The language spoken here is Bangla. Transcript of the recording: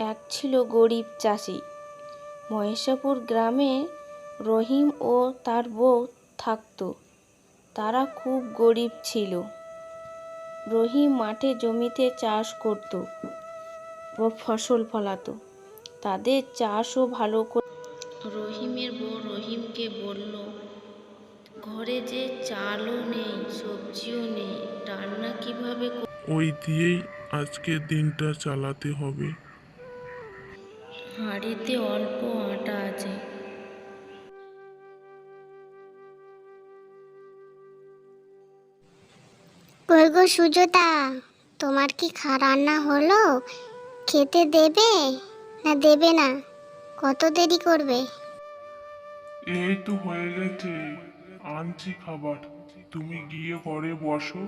এক ছিল গরিব চাষি। মহেশাপুর গ্রামে রহিম ও তার বউ থাকতো। তারা খুব গরিব ছিল। রহিম মাঠে জমিতে চাষ করত ও ফসল ফলাতো। তাদের চাষও ভালো করে রহিমের বউ রহিমকে বলল ঘরে যে চালও নেই সবজিও নেই রান্না কীভাবে কর-" ওই দিয়েই আজকের দিনটা চালাতে হবে। হাঁড়িতে অল্প আটা আছে। কই গো সুজতা তোমার কি খা রান্না হলো? খেতে দেবে না দেবে না? কত দেরি করবে? এই তো হয়ে গেছে আনছি খাবার। তুমি গিয়ে ঘরে বসো।